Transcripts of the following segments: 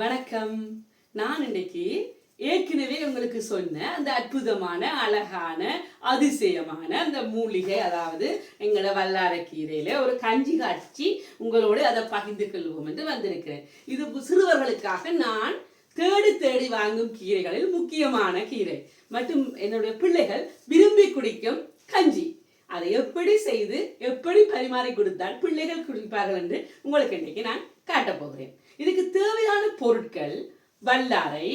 வணக்கம். நான் இன்னைக்கு ஏற்கனவே உங்களுக்கு சொன்ன அந்த அற்புதமான அழகான அதிசயமான அந்த மூலிகை அதாவது எங்களோட வல்லாரக்கீரையில ஒரு கஞ்சி காய்ச்சி உங்களோடு அதை பகிர்ந்து கொள்வோம் என்று வந்திருக்கிறேன். இது சிறுவர்களுக்காக நான் தேடி தேடி வாங்கும் கீரைகளில் முக்கியமான கீரை. மற்றும் என்னுடைய பிள்ளைகள் விரும்பி குடிக்கும் கஞ்சி. அதை எப்படி செய்து எப்படி பரிமாறி கொடுத்தால் பிள்ளைகள் குடிப்பார்கள் என்று உங்களுக்கு இன்னைக்கு நான் காட்டப் போகிறேன். இதுக்கு தேவையான பொருட்கள் வல்லாரை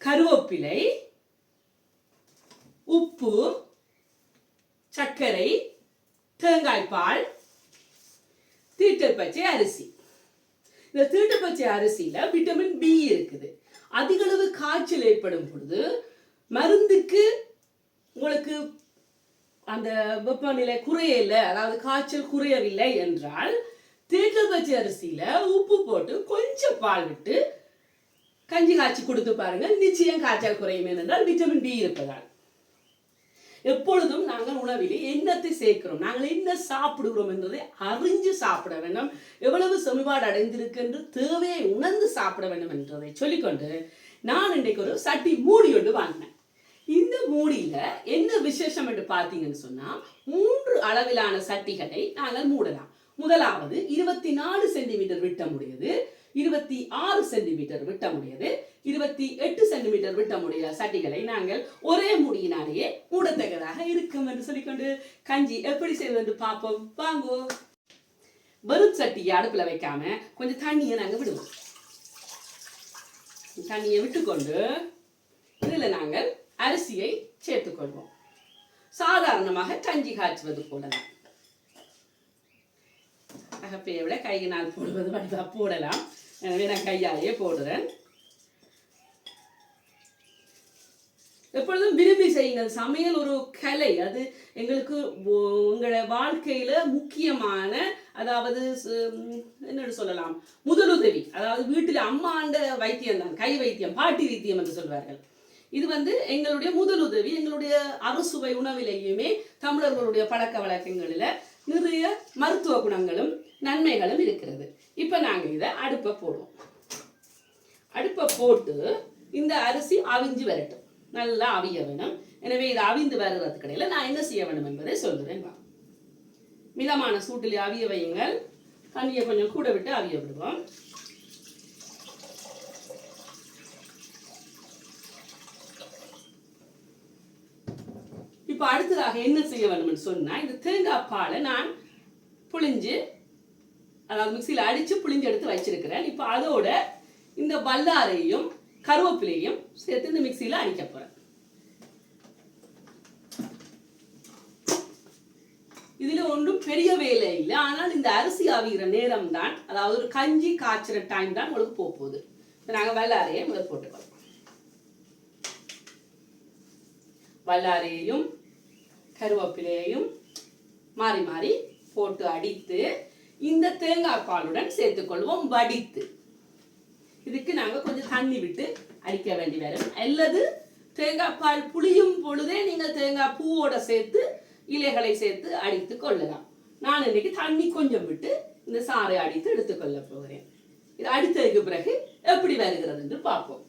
கருவேப்பிலை உப்பு சர்க்கரை தேங்காய்ப்பால் தீட்டப்பச்சை அரிசி. இந்த தீட்டப்பச்சை அரிசியில விட்டமின் பி இருக்குது. அதிக அளவு காய்ச்சல் ஏற்படும் பொழுது மருந்துக்கு உங்களுக்கு அந்த வெப்பநிலை குறையல அதாவது காய்ச்சல் குறையவில்லை என்றால் தீட்டப்பச்சை அரிசியில் உப்பு போட்டு கொஞ்சம் பால் விட்டு கஞ்சி காய்ச்சி கொடுத்து பாருங்க. நிச்சயம் காய்ச்சல் குறையும் என்றால் விட்டமின் டி இருப்பதால். எப்பொழுதும் நாங்கள் உணவிலே என்னத்தை சேர்க்கிறோம்? நாங்கள் என்ன சாப்பிடுகிறோம் என்பதை அறிஞ்சு சாப்பிட வேண்டும். எவ்வளவு செமிபாடு அடைந்திருக்கு என்று தேவையை உணர்ந்து சாப்பிட வேண்டும் என்றதை சொல்லிக்கொண்டு நான் இன்றைக்கு ஒரு சட்டி மூடி ஒன்று வாங்கினேன். இந்த மூடியில என்ன விசேஷம் என்று பார்த்தீங்கன்னு சொன்னா மூன்று அளவிலான சட்டிகளை நாங்கள் மூடலாம். முதலாவது இருபத்தி நாலு சென்டிமீட்டர் விட்டமுடையது. இருபத்தி ஆறு சென்டிமீட்டர் விட்டமுடையது. இருபத்தி எட்டு சென்டிமீட்டர் விட்டமுடைய சட்டிகளை நாங்கள் ஒரே மூடியினாலேயே மூடத்தக்கதாக இருக்கும் என்று சொல்லிக்கொண்டு கஞ்சி எப்படி செய்வது பார்ப்போம். வாங்கோ. வெறும் சட்டியை அடுப்பில் வைக்காம கொஞ்சம் தண்ணியை நாங்கள் விடுவோம். தண்ணியை விட்டுக்கொண்டு இதில் நாங்கள் அரிசியை சேர்த்துக்கொள்வோம். சாதாரணமாக கஞ்சி காய்ச்சுவது போலதான். அகப்பையை விட கையினால் போடுவது வந்தா போடலாம். எனவே நான் கையாலேயே போடுறேன். எப்பொழுதும் விரும்பி செய்யுங்கள். சமையல் ஒரு கலை. அது எங்களுக்கு உங்களோட வாழ்க்கையில முக்கியமான அதாவது ச- என்னன்னு சொல்லலாம்? முதலுதவி. அதாவது வீட்டில் அம்மாண்ட வைத்தியம் தான். கை வைத்தியம் பாட்டி வைத்தியம் என்று சொல்வார்கள். இது வந்து எங்களுடைய முதலுதவி. எங்களுடைய அறுசுவை உணவிலேயுமே தமிழர்களுடைய பழக்க வழக்கங்களில் நிறைய மருத்துவ குணங்களும் நன்மைகளும் இருக்கிறது. இப்போ நாங்கள் இதை அடுப்பை போடுவோம். அடுப்பை போட்டு இந்த அரிசி அவிஞ்சு வரட்டும். நல்லா அவிய வேணும். எனவே இது அவிந்து வருகிறதுக்கு இடையில நான் என்ன செய்ய வேணும் என்பதை சொல்கிறேன் மிதமான சூட்டில் அவிய வையுங்கள். தண்ணியை கொஞ்சம் கூட விட்டு அவிய விடுவோம். இப்போ அடுத்ததாக என்ன செய்ய வேணும்னு சொன்னால் இந்த தேங்காய் பாலை நான் புளிஞ்சு அதாவது மிக்சியில் அடித்து புளிஞ்சு எடுத்து வச்சிருக்கிறேன். இப்போ அதோட இந்த வல்லாரையும் கருவேப்பிலையும் சேர்த்து இந்த மிக்சியில் அடிக்க போகிறேன் இதில் ஒன்றும் பெரிய வேலை இல்லை. ஆனால் இந்த அரிசி ஆவிகிற நேரம் தான் அதாவது ஒரு கஞ்சி காய்ச்சுற டைம் தான் உங்களுக்கு போக போகுது. இப்போ நாங்கள் வல்லாரையை முதல் போட்டுக்கலாம் வல்லாரையையும் கருவேப்பிலையையும் மாறி மாறி போட்டு அடித்து இந்த தேங்காய் பாலுடன் சேர்த்துக்கொள்வோம் வடித்து. இதுக்கு நாங்கள் கொஞ்சம் தண்ணி விட்டு அடிக்க வேண்டி வரும். அல்லது தேங்காய் பால் புளியும் பொழுதே நீங்கள் தேங்காய் பூவோட சேர்த்து இலைகளை சேர்த்து அடித்து கொள்ளலாம். நான் இன்னைக்கு தண்ணி கொஞ்சம் விட்டு இந்த சாறை அடித்து எடுத்துக்கொள்ள போகிறேன். இது அடித்ததுக்கு பிறகு எப்படி வருகிறது என்று பார்ப்போம்.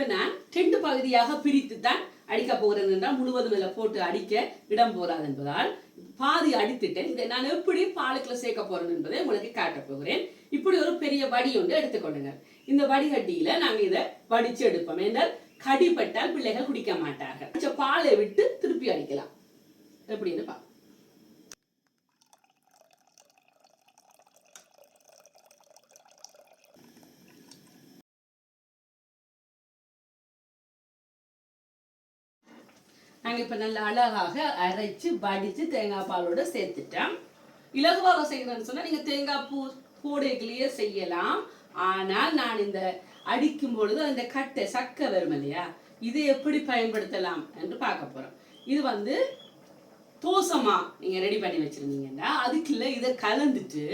இப்போ நான் ரெண்டு பகுதியாக பிரித்து தான் அடிக்க போகிறேன் என்றால் முழுவதும் இதில் போட்டு அடிக்க இடம் போறாது என்பதால் பாதி அடித்துட்டேன். இதை நான் எப்படி பாலுக்குள்ள சேர்க்க போறேன் என்பதை உங்களுக்கு காட்டப் போகிறேன். இப்படி ஒரு பெரிய வடி ஒன்று எடுத்துக்கொள்ளுங்க இந்த வடிகட்டியில நாங்கள் இதை வடிச்சு எடுப்போம். என்றால் கடிப்பட்டால் பிள்ளைகள் குடிக்க மாட்டார்கள். பாலை விட்டு திருப்பி அடிக்கலாம். எப்படின்னு பார்ப்போம். நாங்கள் இப்போ நல்லா அழகாக அரைச்சு வடித்து தேங்காய் பாலோட சேர்த்துட்டோம். இலகுவாக செய்யணும்னு சொன்னால் நீங்கள் தேங்காய் பூ கூடைகளையே செய்யலாம். ஆனால் நான் இந்த அடிக்கும் பொழுது அந்த கட்டை சக்கை வரும் இல்லையா? இதை எப்படி பயன்படுத்தலாம் என்று பார்க்க போகிறோம் இது வந்து தோசமா நீங்கள் ரெடி பண்ணி வச்சுருந்தீங்கன்னா அதுக்குள்ள இதை கலந்துட்டு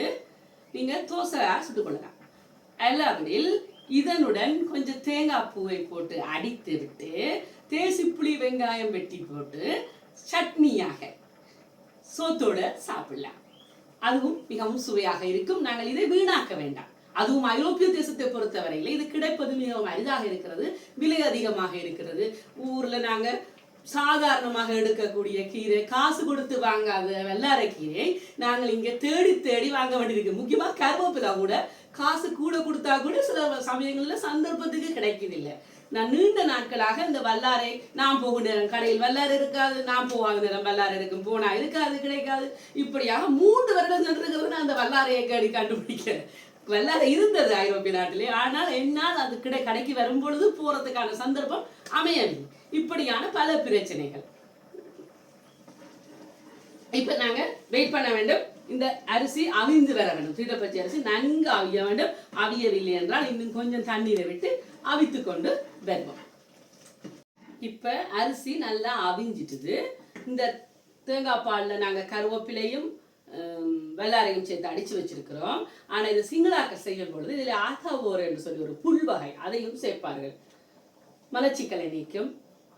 நீங்கள் தோசை சுட்டுக்கொள்ளலாம் அல்லாவிடில் இதனுடன் கொஞ்சம் தேங்காய் பூவை போட்டு அடித்து விட்டு தேசிப்புளி வெங்காயம் வெட்டி போட்டு சட்னியாக சோத்தோட சாப்பிடலாம். அதுவும் மிகவும் சுவையாக இருக்கும். நாங்கள் இதை வீணாக்க வேண்டாம். அதுவும் ஐரோப்பிய தேசத்தை பொறுத்தவரையில் இது கிடைப்பது மிகவும் அரிதாக இருக்கிறது விலை அதிகமாக இருக்கிறது. ஊர்ல நாங்க சாதாரணமாக எடுக்கக்கூடிய கீரை காசு கொடுத்து வாங்காத வெள்ளாரை கீரை நாங்கள் இங்க தேடி தேடி வாங்க வேண்டியிருக்கு. முக்கியமா கருவேப்பிலா கூட காசு கூட கொடுத்தா கூட சில சமயங்கள்ல சந்தர்ப்பத்துக்கு கிடைக்குதில்லை. நான் நீண்ட நாட்களாக இந்த வல்லாரை நான் போகும் நேரம் கடையில் வல்லாறு இருக்காது நான் போவாங்க நேரம் வல்லாறு இருக்கும். போனா இருக்காது கிடைக்காது. இப்படியாக மூன்று வருடம் சென்றிருக்கிறது நான் அந்த வல்லாரையை கடி கண்டுபிடிக்கிறேன் வல்லாரை இருந்தது ஐரோப்பிய நாட்டிலே. ஆனால் என்னால் அது கிடை கடைக்கு வரும்பொழுது போறதுக்கான சந்தர்ப்பம் அமையவில்லை. இப்படியான பல பிரச்சனைகள். இப்ப நாங்க வெயிட் பண்ண வேண்டும். இந்த அரிசி அவிந்து வர வேண்டும். தீட்டப்பச்சை அரிசி நன்கு அவிய வேண்டும். அவியவில்லை என்றால் இன்னும் கொஞ்சம் தண்ணீரை விட்டு அவித்து கொண்டு வருவோம் இப்போ அரிசி நல்லா அவிஞ்சிட்டுது. இந்த தேங்காய் பாலில் நாங்கள் கருவேப்பிலையும் வெள்ளாரையும் சேர்த்து அடித்து வச்சிருக்கிறோம். ஆனால் இது சிங்களாக்க செய்யும் பொழுது இதில் ஆகாவோர் என்று சொல்லி ஒரு புல் வகை அதையும் சேர்ப்பார்கள். மலச்சிக்கலை நீக்கும்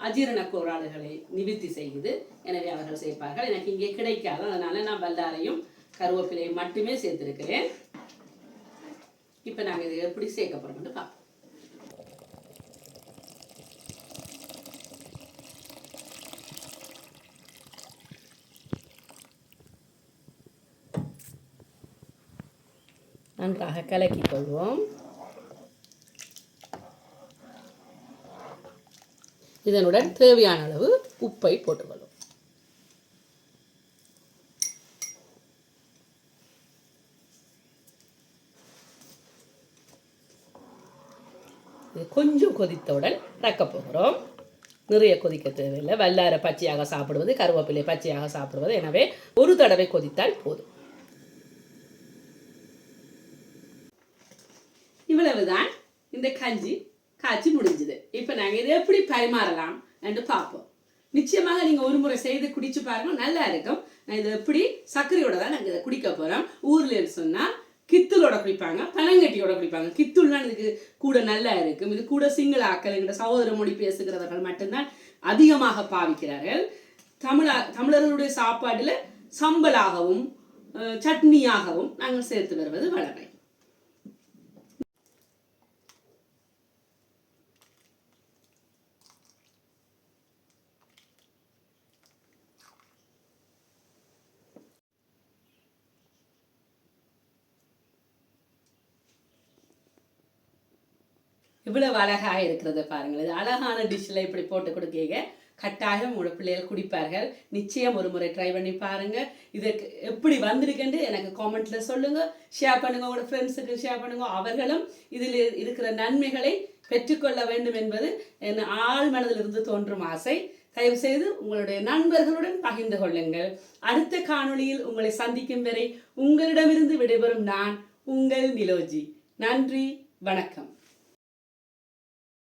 அஜீரண கோளாறுகளை நிவர்த்தி செய்யுது. எனவே அவர்கள் சேர்ப்பார்கள். எனக்கு இங்கே கிடைக்காது. அதனால நான் வல்லாரையும் கருவேப்பிலையும் மட்டுமே சேர்த்திருக்கிறேன். இப்போ நாங்கள் இதை எப்படி சேர்க்க பார்ப்போம். நன்றாக கலக்கிக் கொள்வோம் இதனுடன் தேவையான அளவு உப்பை போட்டுக்கொள்ளும் இது கொஞ்சம் கொதித்தவுடன் இறக்க போகிறோம். நிறைய கொதிக்க தேவையில்லை. வல்லார பச்சையாக சாப்பிடுவது கருவேப்பிலை பச்சையாக சாப்பிடுவது. எனவே ஒரு தடவை கொதித்தால் போதும். இவ்வளவுதான் இந்த கஞ்சி காய்ச்சி முடிஞ்சுது. இப்போ நாங்கள் இதை எப்படி பரிமாறலாம் என்று பார்ப்போம். நிச்சயமாக நீங்கள் ஒரு முறை செய்து குடிச்சு பாருங்க நல்லா இருக்கும். நான் இதை எப்படி சர்க்கரையோட தான் நாங்கள் இதை குடிக்க போகிறோம் ஊரில் சொன்னால் கித்துளோட குடிப்பாங்க பனங்கட்டியோட குடிப்பாங்க. கித்துள்னா இதுக்கு கூட நல்லா இருக்கும். இது கூட சிங்கள ஆக்கள் என்கிற சகோதர மொழி பேசுகிறவர்கள் மட்டும்தான் அதிகமாக பாவிக்கிறார்கள். தமிழா தமிழர்களுடைய சாப்பாட்டில் சம்பலாகவும் சட்னியாகவும் நாங்கள் சேர்த்து வருவது வளமை இவ்வளவு அழகாக இருக்கிறத பாருங்கள் இது அழகான டிஷ்ஷில் இப்படி போட்டு கொடுக்கீங்க. கட்டாயம் உங்களோட பிள்ளைகள் குடிப்பார்கள். நிச்சயம் ஒரு முறை ட்ரை பண்ணி பாருங்கள் இதுக்கு எப்படி வந்திருக்குன்னு எனக்கு காமெண்ட்டில் சொல்லுங்கள் ஷேர் பண்ணுங்கள் உங்களோட ஃப்ரெண்ட்ஸுக்கு ஷேர் பண்ணுங்கள் அவர்களும் இதில் இருக்கிற நன்மைகளை பெற்றுக்கொள்ள வேண்டும் என்பது என் ஆழ் மனதிலிருந்து தோன்றும் ஆசை. தயவு செய்து உங்களுடைய நண்பர்களுடன் பகிர்ந்து கொள்ளுங்கள். அடுத்த காணொளியில் உங்களை சந்திக்கும் வரை உங்களிடமிருந்து விடைபெறும் நான் உங்கள் நிலோஜி. நன்றி. வணக்கம்.